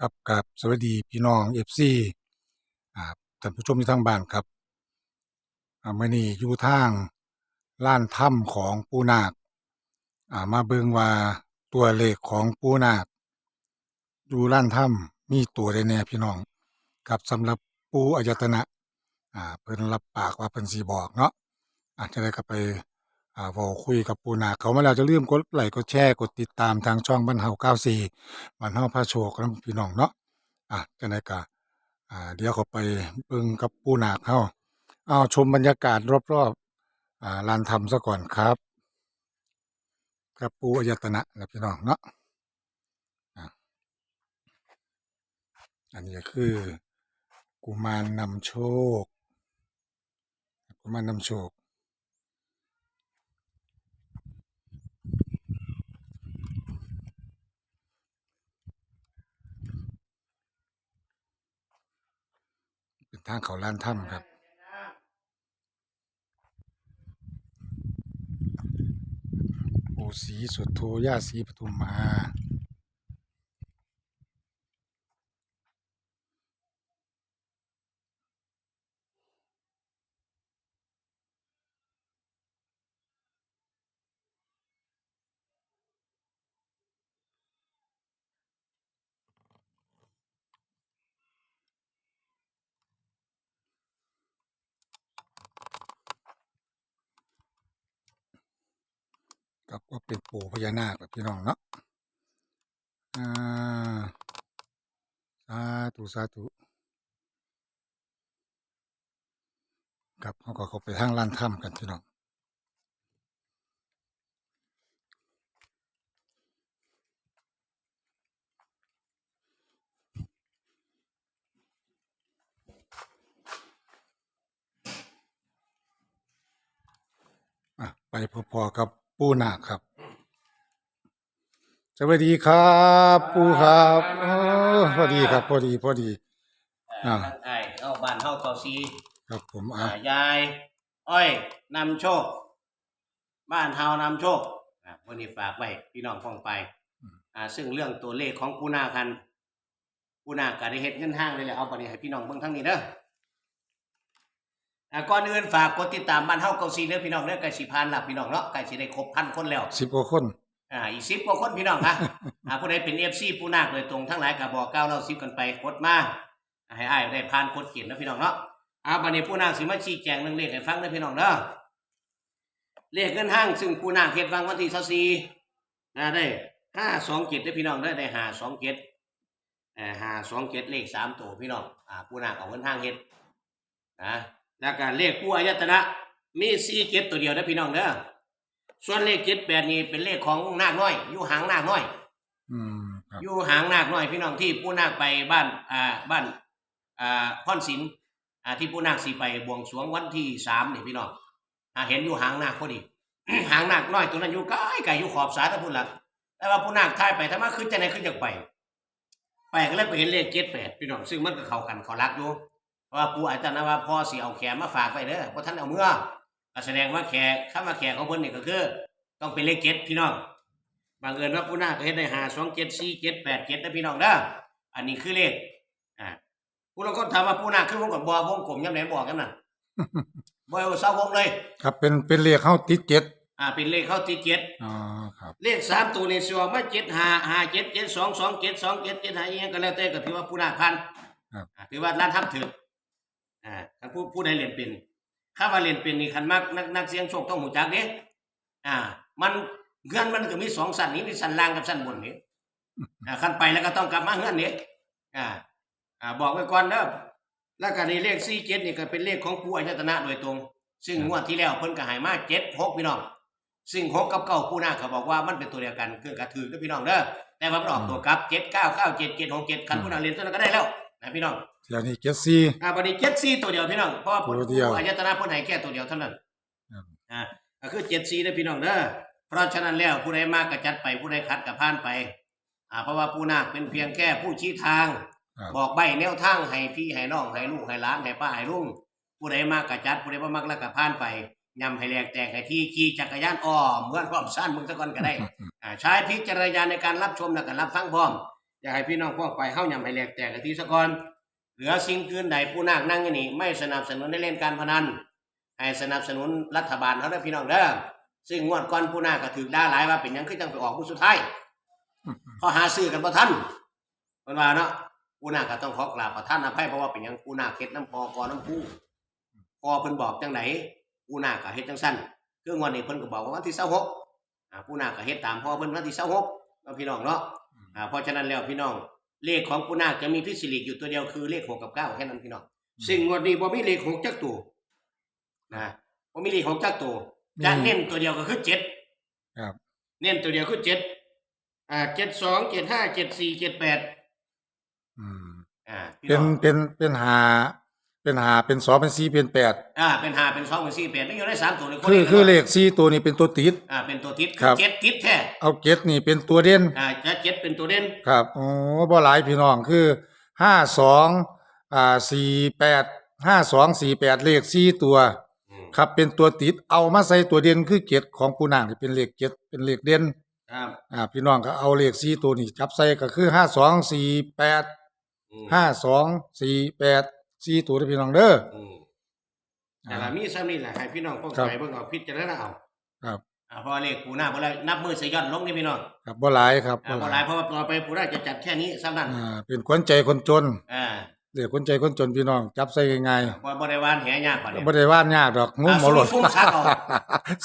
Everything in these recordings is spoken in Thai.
กับกับสวัสดีพี่น้องเอฟซีท่านผู้ชมที่ทางบ้านครับอ่ามื่อนี้อยู่ทางล้านถ้ำของปูนาคมาเบิงว่าตัวเลขของปูนาคอยู่ล้านถ้ำมีตัวใดแน่พี่น้องครับสำหรับปูอายตนะอ่าเพิ่นรับปากว่าเพิ่นสิบอกเนาะอาจจะได้ก็ไป อ่าเว้าคุยกับปูนาเขามาแล้วจะลืมกดไลค์กดแชร์กดติดตามทางช่องบ้านเฮา94มันเฮาพาโชคนํพี่น้องเนาะอะจังได๋ก็อ่าเดี๋ยวเขาไปเบิ่งกับปูนาเฮาเอาชมบรรยากาศรอบๆอ่าลานธรรมซะก่อนครับกับปูอายตนะนะพี่น้องเนาะอันนี้ก็คือกุมารนำโชคกุมารนำโชค ทางเขาล้านถ้ำครับ ปู่ศรีสุดโทย่าศรีปทุมมา กับก็เป็นปู่พญานาคแบบพี่น้องเนาะอ่าสาธุสาธุครับเขาก็เขาไปทางลานถ้ำกันพี่น้องอะไปพอๆกับ ปู่นาคครับสวัสดีครับ ปู่ครับเออพอดีครับ พอดีพอดี อ่า ทั้งไอ้เข้าบ้านเข้าเกาซีครับผมอ่าอะยาย อ้อยนำโชค บ้านเฮานำโชคอ่าวันนี้ฝากไว้พี่น้องฟังไปอ่าซึ่งเรื่องตัวเลขของปูนาคันปูนาก็ได้เฮ็ดเงินห้างเลยแหละเอาไปให้พี่น้องเบิ่งทั้งนี้เด้ออ่า ก่อนอื่นฝากกดติดตามบ้านเฮาเกาซีเด้อพี่น้องเด้อใกล้สิพันละพี่น้องเนาะใกล้สิได้ครบพันคนแล้วสิบกว่าคนอ่าอีกสิบกว่าคนพี่น้องค่ะอ่าผู้ใดเป็นเอฟซีผู้นาคโดยตรงทั้งหลายก็บอกเก้าเราสิบกันไปกดมาให้อ้ายได้ผ่านกดเขียนนะพี่น้องเนาะอ่าบัดนี้ผู้นาคสิมาชี้แจงเรื่องเลขให้ฟังนะพี่น้องเด้อเลขเงินห้างซึ่งผู้นาคเฮ็ดวางวันที่24อ่าได้ห้าสองเจ็ดได้อพี่น้องได้อได้ห้าสองเจ็ดอ่าห้าสองเจ็ดเลขสามตัวพี่น้องอ่าผู้นาคเอาเงินห้างเฮ็ดนะ แล้วก็เลขผู้อายตนะมีสี่เจ็ดตัวเดียวนะพี่น้องเด้อส่วนเลขเจ็ดแปดนี่เป็นเลขของนาคน้อย อยู่หางนาคน้อย อืมครับอยู่หางนาคน้อย พี่น้องที่ปู่นาคไปบ้าน อ่า บ้าน อ่าพ่อนศิลป์อ่า ที่ปู่นาคสิไปบวงสรวงวันที่สามนี่พี่น้อง อ่า เห็นอยู่หางนาคพอดี หางนาคน้อยตัวนั้นอยู่ใกล้ไกลอยู่ขอบสายตะพุ่นละแต่ว่าปู่นาคทายไปถ้ามาขึ้นจะไหนขึ้นจากไป ไปก็เลยไปเห็นเลขเจ็ดแปดพี่น้อง ซึ่งมันก็เข้ากันเขารักอยู่ เพราะว่าปู่อาจารย์นะว่าพ่อสิเอาแขนมาฝากไปเด้อเพราะท่านเอาเมื่อก็แสดงว่าแขกข้ามาแขกของเพิ่นนี่ก็คือ ต้องเป็นเลขเจ็ดพี่น้องบางเอิญว่าผู้นาคก็เฮ็ดได้หาสองเจ็ดสี่เจ็ดแปดเจ็ดนะพี่น้องเด้ออันนี้คือเลขอ่าผู้ลางคนถามว่าผู้นาคคือวงกับบอวงกลมยังไหนบอกกันน่ะบ่เอาเศร้าวงเลย ครับเป็นเป็นเลขเข้าติดเจ็ดอ่าเป็นเลขเข้าที่เจ็ดอ๋อครับเลขสามตัวนี่สิว่ามาเจ็ดห้าห้าเจ็ดเจ็ดสองสองเจ็ดสองเจ็ดเจ็ดห้าอีหยังก็แล้วแต่ก็ถือว่าผู้นาคพันครับอ่าถือว่าร้านทับถือ อ่าคันผู้ผู้ใดเรียนเป็นข้าว่าเรียนเป็นนี่คันมักนักนักเสียงโชคต้องหูจักเด้อ่า มันเงื่อนมันก็มีสองสันนี้มีสันล่างกับสันบนนี่อ่าคันไปแล้วก็ต้องกลับมาเงื่อนนี้อ่า อ่า บอกไว้ก่อนเด้อแล้วก็ในเลขสี่เจ็ดนี่ก็เป็นเลขของผู้อายตนะโดยตรง ซึ่งงวดที่แล้วเพิ่นก็ใหายมาเจ็ดหกพี่น้องซึ่งหกกับเก้าผู้นาคเขาบอกว่ามันเป็นตัวเดียวกันคือกระถือกับพี่น้องเด้อแต่ว่ามันออกตัวกลับเจ็ดเก้าเก้าเจ็ดเจ็ดหกเจ็ดคันผู้นาคเรียนตัวนั้นก็ได้แล้วนะพี่น้อง เดี๋ยวนี้เจ็ดสี่ อ่าบัดนี้เจ็ดสี่ตัวเดียวพี่น้องเพราะว่าตัวเดียวผู้อายตนะเพิ่นให้แค่ตัวเดียวเท่านั้นครับอ่าก็คือเจ็ดสี่ได้อพี่น้องเด้อเพราะฉะนั้นแล้วผู้ใดมากก็จัดไปผู้ใดคัดก็ผ่านไป อ่า เพราะว่าผู้นาคเป็นเพียงแค่ผู้ชี้ทาง ครับ บอกใบแนวทางให้พี่ให้น้องให้ลูกให้หลานให้ป้าให้ลุงผู้ใดมากกะจัดผู้ใดบ่มักแล้วก็ผ่านไปยำให้แลกแตกให้ที่ขี่จักรยานอ้อมเหมือนพร้อมสั้นมึงตะก่อนก็ได้ อ่าใช้พิจารณญาณในการรับชมและการรับฟังพร้อมอจะให้พี่น้องพวกไปเข้ายำให้แหลกแตกกันทีสะก่อน เหลือสิ่งอื่นใดผู้นาคนั่งอยู่นี่ ไม่สนับสนุนให้เล่นการพนันให้สนับสนุนรัฐบาลเขาได้พี่น้องเด้อซึ่งงวดก่อนผู้นาคก็ถือด่าหลายว่าเป็นยังคือจังไปออกผู้สุดท้ายเขาหาซื้อกันบ่ทันเพิ่นว่าเนาะผู้นาคก็ต้องขอกราบประท่านอภัยเพราะว่าเป็นยังผู้นาคเฮ็ดน้ำพอกอน้ำผู้พอเพิ่นบอกจังไหนผู้นาคก็เฮ็ดจังซั่นคืองวดนี้เพิ่นก็บอกว่าวันที่26อ่าผู้นาคก็เฮ็ดตามพ่อเพิ่นวันที่26เนาะพี่น้องเนาะเพราะฉะนั้นแล้วพี่น้อง เลขของปูนาคจะมีพิสิริอยู่ตัวเดียวคือเลขหกกับเก้าแค่นั้นพี่น้องซึ่งงวดนี้บ่มีเลขหกจักตัวนะบ่มีเลขหกจักตัวจะเน้นตัวเดียวก็คือเจ็ดครับ เน้นตัวเดียวคือเจ็ดอ่าเจ็ดสองเจ็ดห้าเจ็ดสี่เจ็ดแปดอืมอ่าพี่เป็น้นองเป็นเป็นหา เป็นหาเป็นสองเป็นสี่เป็นแปดอ่าเป็นห้าเป็นสองเป็นสี่เป็นไม่อยู่ในสามตัวเลยคือคือเลขสี่ตัวนี้เป็นตัวติด อ่าเป็นตัวทิศครับ เจ็ดทิศแท้เอาเจ็ดนี่เป็นตัวเด่นอ่าจะเจ็ดเป็นตัวเด่นครับโอ้บ่หลายพี่น้องคือห้าสองอ่าสี่แปดห้าสองสี่แปดเลขสี่ตัว อืมครับเป็นตัวติดเอามาใส่ตัวเด่นคือเจ็ดของผู้นางที่เป็นเลขเจ็ดเป็นเลขเด่นครับอ่าพี่น้องก็เอาเลขสี่ตัวนี้จับใส่ก็คือห้าสองสี่แปด อืมห้าสองสี่แปด สี่ตัวเด้อพี่น้องเด้ออืมแต่ละมีซ้ำนี่แหละให้พี่น้องป้องครับไปเบิ่งเอาพิจารณาเอาครับ อ่าเพราะว่าเลขปูหน้าบ่ได้นับมือใส่ยอดลงนี่พี่น้องครับบ่หลายครับอ่าบ่หลายเพราะว่าต่อไปปูหน้าจะจัดแค่นี้ซ้ำนั่นอ่าเป็นขวัญใจคนจนอ่าเรียกขวัญใจคนจนพี่น้องจับใส่ง่ายบ่บ่ได้วานแหยากกว่าๆนี้บ่ได้ว่านยากดอกงุ้มอ่าหมอหลดซุ่มซักเอา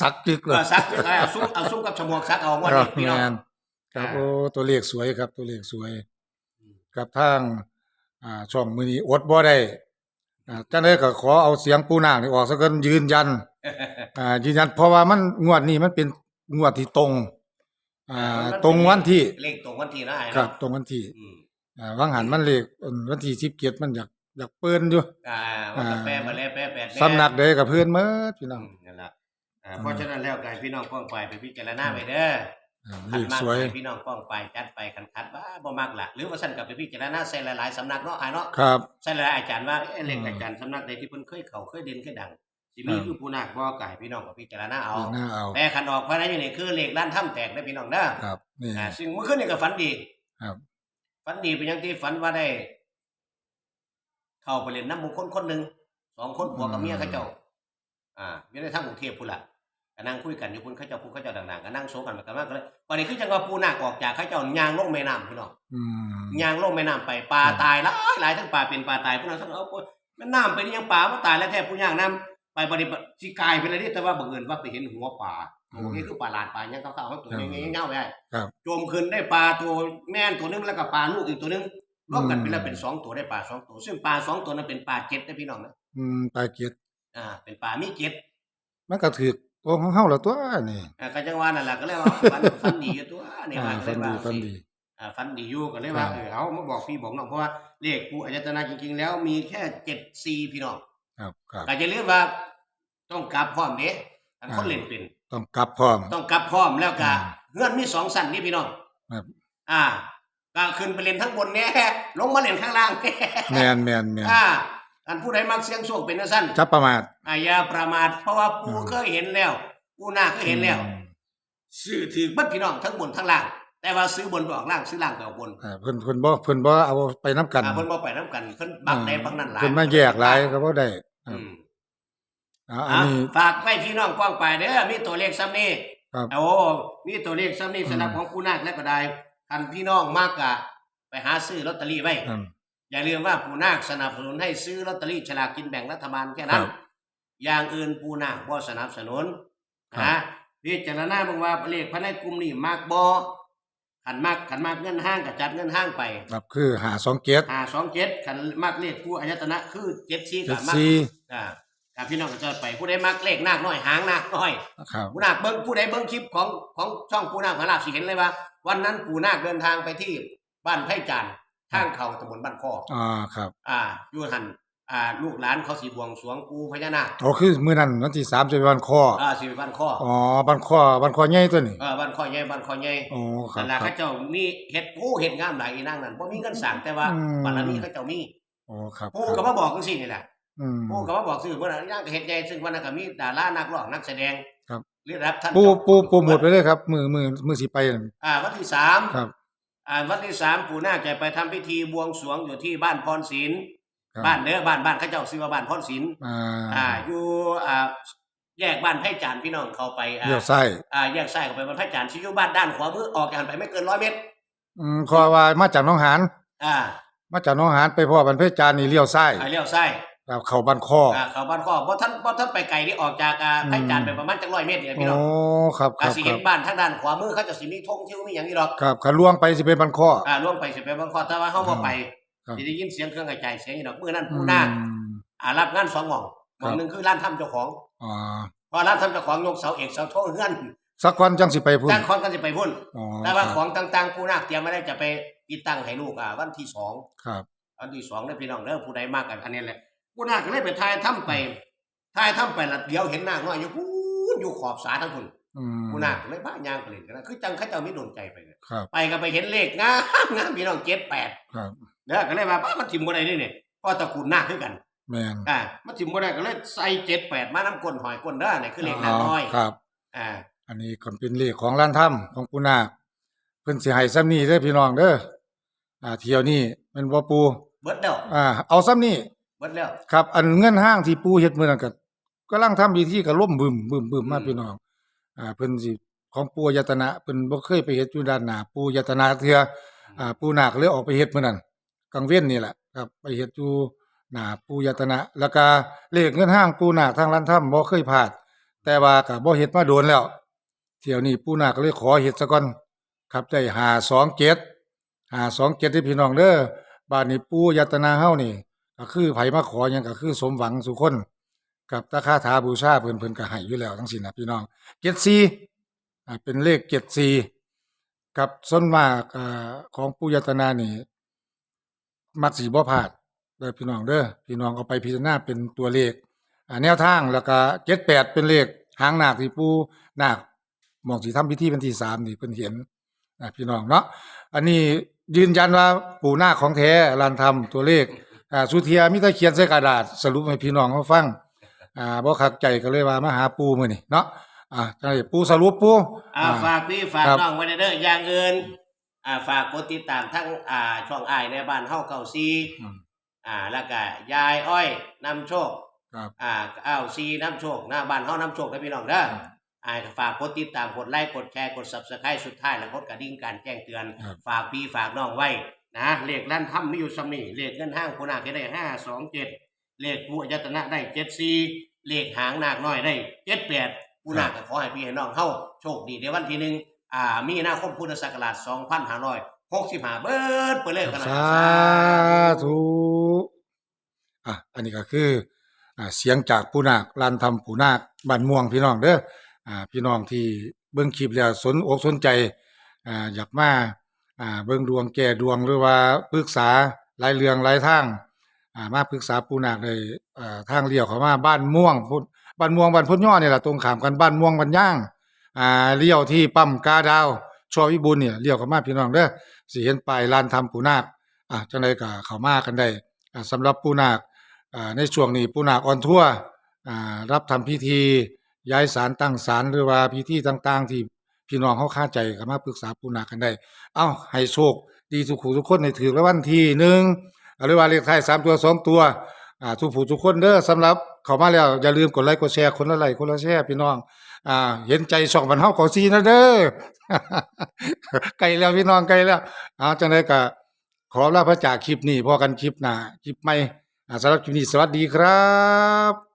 สักจึกเลเอยอซักเอาซุ่มเอาซุ่มกับฉมวกซักเอาว่าครันี่บพี่น้อง แม่นครับอ่า โอ้ตัวเลขสวยครับ ตัวเลขสวยอืมกับทาง อ่าช่องมื้อนี้อดบ่ได้อ่าจังได๋ก็ขอเอาเสียงปูนางนี่ออกซะเกินยืนยันอ่ายืนยัน เพราะว่ามันงวดนี้มันเป็นงวดที่ตรงอ่าตรงวันที่เลขตรงวันที่นะไอ้ครับเนาะตรงวันที่อืมอ่าวังหันมันเลขเอิ่นวันที่17มันอยากอยากเปิ้นอยู่ อ่าว่าจะแปลมาแล้วแปลแปดแสำนักใดก็เพิ่นหมดพี่น้อืองมนั่นล่ะอ่าเพราะฉะนั้นแล้วการพี่น้องป้องไปไปพิจารณาไปเด้อ อ่าขัเลนขมากสวยไปพี่น้องป้องไปจัดไปคันคัดว่าบ่มักล่ะหรือว่าสั่นกับไปพิจารณาใส่หลายๆสำนักเนาะไอ้เนาะครับใช่เลยอาจารย์ว่าเอ๊ะเลขอืมอาจารย์สำนักใดที่เพิ่นเคยเข้าเคยเด่นเคยดังสิมีครับคือผู้นาคบ่กายพี่น้องกับพิจารณาเอา หน้าเอาแต่คันออกภายในอยู่นี่คือเลขด้านถ้ำแตกได้อพี่น้องเด้อครับ นี่ อ่าซึ่งเมื่อคืนนี่ก็ฝันดีครับ ฝันดีเป็นอย่างที่ฝันว่าได้ เข้าไปเล่นน้ำหมู่คนคนหนึ่งสองคนผัวกับเมียเขาเจ้า อ่าอยู่ในทางกรุงเทพพุ่นล่ะ ก็นั่งคุยกันอยู่พุ่นเขาเจ้าพุ่นเขาเจ้าดังๆก็นั่งโซกันไปกันมาก็เลยวันนี้คือจังว่าปูนาคออกจากเขาเจ้ายางลงแม่น้ำพี่น้องอืมยางลงแม่น้ำไปปลาครับตายหลายหลายทั้งปลาเป็นปลาตายพวกนั้นทั้งเอาแม่น้ำเป็นยังปลามันตายแล้วแท้ผู้ย่างน้ำไปบริบัติสิกลายเป็นอะไรนี่แต่ว่าบังเอิญว่าไปเห็นหัวปลาโอ้นี่คือปลาหลาดปลายังเขาเขาเขาตัวยังไงเงาไว้ครับโจมขึ้นได้ปลาตัวแม่นตัวนึงแล้วก็ปลาลูกอีกตัวนึงรวมกันเป็นแล้วเป็นสองตัวได้ปลาสองตัว ซึ่งปลาสองตัวนั้นเป็นปลาเจ็ดนะพี่น้องนะอืมปลาเกียรติอ่า เป็นปลามีเจ็ดมันก็ถือ ตัวของเฮาละตัวนี่อ่าก็จังว่านั่นแหละก็เลยว่าฟันฟันดีอยู่ตัวนี่อ่าว่าก็เลฟัยนว่าดีฟันสิดี อ่าฟันดีอยู่ก็เลยว่าครับเออเอามาบอกพี่บอกน้องเพราะว่าเลขปูอายตนะจริง ๆ แล้วมีแค่เจ็ดซีพี่น้องครับครับ ก็จะเรียกว่าต้องกลับพร้อมเด้อันคนอ่า เล่นเป็น ต้องกลับพร้อม ต้องกลับพร้อมแล้วก็อ่าเงื่อนมีสองสั่นนี่พี่น้องครับ อ่าก็ขึ้นไปเล่นทั้งบนแน่ลงมาเล่นข้างล่าง แม่นแม่นแม่นอ่า อันผู้ใดมักเสียงโชคเป็นจังซั่นจับประมาทอ่าอย่าประมาทเพราะว่าปูอืมเคยเห็นแล้วปูนาเคยเห็นแล้วอืมซื้อถือบัดพี่น้องทั้งบนทั้งล่าง แต่ว่าซื้อบนไปออกล่างซื้อล่างไปออกบนอ่าเพิ่นเพิ่นบ่เพิ่นบ่เอาไปนํกันอ่าเพิ่นบ่ไปนํกันเพิ่นบักใดบักนั้นหลายเพิ่นมาแยกหลายก็บ่ได้ครัอืบมอ่าอันอะนี้ฝากไว้พี่น้องกว้างไปเด้อมีตัวเลขซ้ำนี้ครับโอ้มีตัวเลขซ้ำนี้อืมสำหรับของผู้นาคและก็ได้คันพี่น้องมากกะไปหาซื้อลอตเตอรี่ไว้ อืมอย่าลืมว่าผู้นาคสนับสนุนให้ซื้อลอตเตอรี่ฉลากกินแบ่งรัฐบาลแค่นั้คนรับ อย่างอื่นผู้นาคบ่สนับสนุนครับนะพิจารณาเบิ่งว่าเลขภายในกลุ่มนี้มากบ่ขันมากขันมากเงินห้างก็จัดเงินห้างไปครับคือ527ห้าสองเจ็ดขันมากเลขผู้อายตนะคือเจ็ดสี่กับมาก74อ่ากับพี่น้องก็จะไปผู้ใดมักเลขนาคน้อยหางนาคน้อยครับปูนาคเบิ้งผู้ใดเบิ้งคลิปของของช่องปูนาคมาลาบสิเห็นเลยว่า วันนั้นปูนาคเดินทางไปที่บ้านไผ่จานทางเขาตำบลบ้านคออ่าครับ อ่าอยู่หันอ่าลูกหลานเขาสีบวงสรวงปูพญานาคโอ้คือมื้อนั้นวันที่3จะเป็นวันคออ่าสิไปบ้านคออ๋อบ้านคอบ้านคอใหญ่ตัวนี้เออบ้านคอใหญ่บ้านคอใหญ่อ๋อครันั่บนล่ะครัเขาบเจ้ามีเฮ็ดปูเฮ็ดงามหลายอีนางนั่นบ่มีเงินสั่งแต่ว่าอืมบารมีเขาเจ้ามีอ๋อครับปูก็มาบอกจังซี่นี่แหละอืมปูก็มาบอกซื่อเมื่อนั้นย่างก็เฮ็ดใหญ่ซึ่งวันนั้นก็มีดารานักร้องนักแสดงครับเรียกรับท่านปูเจ้าปูปูหมดไปเลยครับ มือมือมือสิไปนั่นอ่าวันที่สามครับ อ่าวันที่สามปู่นาคจะไปทำพิธีบวงสรวงอยู่ที่บ้านพรศิลป์ครับบ้านเด้อบ้านบ้านเขาเจ้าซื้อว่าบ้านพรศิลป์อ่าอ่าอยู่อ่าแยกบ้านไผ่จานพี่น้องเข้าไปอ่าเลี้ยวซ้ายอ่าแยกซ้ายเข้าไปบ้านไผ่จานที่อยู่บ้านด้านขวามือออกจากหันไปไม่เกินร้อยเมตร อืมขอว่ามาจากหน้องหานอ่ามาจากหน้องหานไปพ่อบันเพชรจานนี่เลี้ยวซ้ายอ่าเลี้ยวซ้าย ครับเข้าบ้านคออ่าเข้าบ้านข้อเพราะท่านเพราะท่านไปไกลที่ออกจากอ่าไผ่จานอืมไปประมาณจักร้อยเมตรเนี่ยพี่น้องโอ้ครับคอารับสิคเห็รันบบ้านทางด้านขวามือเขาจะสิมีธงทิวมีอย่างนี้หรอกครับขันล่วงไปสิเป็นบ้านคออ่าล่วงไปสิไปบางข้อแต่ว่าเฮาบ่ไปครับ สิได้ยินเสียงเครื่องกระจายเสียงอีดอกมื้อนั้นอืผู้มนาคอ่ารับงานสองหม่องหม่องครับ หนึงคือร้านทำเจ้าของอ่าพอร้านทำเจ้าของยกเสาเอกเสาโทเฮือนสักวันจังสิไปพุ่นตั้งคนกันสิไปพุ่น อ๋อแต่ว่าครับของต่างๆผู้นาคเตรียมไว้ได้จะไปติดตั้งให้ลูกอ่าวันที่สองครับ วันที่สองเด้อพี่น้องเด้อผู้ใดมากกันอันนี้แหละ ผู้นาคก็เลยไปทายถ้ำไปทายถ้ำไปละเดี๋ยวเห็นนาคน้อยอยู่พูนอยู่ขอบสาทั้งพุ่นอืมผู้นาคก็เลยพาย่างไปเล่นกันนะคือจังเขาเจ้าไม่โดนใจไปเลยครับไปก็ไปเห็นเลขงามงามพี่น้องเจ็ดแปดครับเด้อก็เลยว่าบ้ามันทิมบ่ได้นี่เนี่ยเพราะตระกูลนาคคือกันแม่นอ่ามันทิมบ่ได้ก็เลยใส่เจ็ดแปดมาน้ำก้นหอยก้นเด้อเนี่ยคือเลขนาคน้อยครับ อ่า อันนี้ก็เป็นเลขของร้านถ้ำของปูนาคเพิ่นสิให้ซ้ำนี้เด้อพี่น้องเด้ออ่า เที่ยวนี้แมันบ่ปูเบิดแล้วอ่าเอาซ้ำนี้ เบิดแล้ว ครับอันเงินห้างที่ปูเฮ็ดมื้อนั้นก็กำลังทำพิธีก็ล่มบึมบึมบึมมาอืมพี่น้อง อ่าเพิ่นสิของปู่ยตนะเพิ่นบ่เคยไปเฮ็ดอยู่ด้านหน้าปู่ยตนะเทื่ออ่าปู่นาคเลยออกไปเฮ็ดมื้อนั้นกลางเว้นนี่แหละครับไปเฮ็ดอยู่หน้าปู่ยตนะ แล้วก็เลขเงินห้างปู่นาคทางร้านถ้ำบ่เคยพลาด แต่ว่าก็บ่เฮ็ดมาโดนแล้วเที่ยวนี้ปู่นาคก็เลยขอเฮ็ดซะก่อนครับได้527 527ที่พี่น้องเด้อบ้านนี้ปู่ยตนะเฮานี่ ก็คือไผมาขอหยังก็คือสมหวังสุคน กับตะคาถาบูชาเพิ่นเพิ่นก็ให้อยู่แล้วทั้งสิ้นนะพี่น้อง74อ่าเป็นเลข74กับส่วนมากอ่าของปู่ยตนานี่มักสิบ่พลาดเด้อพี่น้องเด้อพี่น้องเอาไปพิจารณาเป็นตัวเลขอ่าแนวทางแล้วก็78เป็นเลขหางนาคที่ปู่นาคหมองสิทำพิธีวันที่3นี่เพิ่นเห็นอ่าพี่น้องเนาะอันนี้ยืนยันว่าปู่นาคของแท้ลานทำตัวเลข อ่าสุเทียมีแต่เขียนใส่กระดาษ สรุปให้พี่น้องเขาฟังอ่าบ่คักใจก็เลยว่ามาหาปู่มื้อนี้เนาะอ่าจังได๋ปู่สรุปปู่อ่าฝากพี่ฝากครับน้องไว้เด้ออย่างอื่นอ่าฝากกดติดตามทั้งอ่าช่องอ้ายในบ้านเฮาเก่าซีอืมอ่าแล้วก็ยายอ้อยนำโชคครับอ่าอ้าวซีนำโชคหน้าบ้านเฮานำโชคนะพี่น้องเด้อครับอ่าฝากกดติดตามกดไลค์กดแชร์กด Subscribe สุดท้ายแล้วกดกระดิ่งการแจ้งเตือนครับฝากพี่ฝากน้องไว้ นะเลขลั่นถ้ำมีอยู่ซ้ำนี่เลขเงินห้างผู้นาคได้ห้าสองเจ็ดเลขผู้อายตนะได้เจ็ดสี่เลขหางนาคน้อยได้เจ็ดแปดผู้นาคก็ขอให้พี่ให้น้องเฮาโชคดีในวันที่หนึ่งอ่ามีนาคมพุทธศักราชสองพันห้าร้อยหกสิบห้าเบิดไปเลยกันนะสาธุอะอันนี้ก็คืออ่าเสียงจากผู้นาคลานทำผู้นาคบ้านม่วงพี่น้องเด้ออ่าพี่น้องที่เบิ่งคลิปแล้วสนอกสนใจอ่าอยากมา อ่าเบิ่งดวงแก้ดวงหรือว่าปรึกษาหลายเรื่องหลายทางอ่ามาปรึกษาผู้นาคได้อ่าทางเลี้ยวเข้ามาบ้านม่วงพุบ้านม่วงบ้านพุ่นย่อนี่แหละตรงขามกันบ้านม่วงบ้านย่างอ่าเลี้ยวที่ปั๊มกาดาวชอวิบูลเนี่ยเลี้ยวเข้ามาพี่น้องเด้อสิเห็นป้ายลานทำปูนาคอะจังไดก็เข้ามากันได้อ่าสำหรับปูนาคอ่าในช่วงนี้ปูนาคออนทัวร์อ่ารับทำพิธีย้ายศาลตั้งศาลหรือว่าพิธีต่าง ๆ ที่ พี่น้องเขาคาใจก็มาปรึกษาปูนากันได้ เอ้าให้โชค ดีทุกผู้ทุกคนในถือแล้ววันที่หนึ่งหรือว่าเลขท้ายสามตัวสองตัวอ่าทุกผู้ทุกคนเด้อสำหรับเขามาแล้วอย่าลืมกดไลค์กดแชร์คนละไลค์คนละแชร์พี่น้องอ่า เห็นใจช่องบันเฮาเก่าซีนะเด้อไกลแล้วพี่น้องไกลแล้วเอาจังไดก็ขอลาพระจากคลิปนี้พอกันคลิปหน้าคลิปใหม่อ่าสำหรับคลิปนี้สวัสดีครับ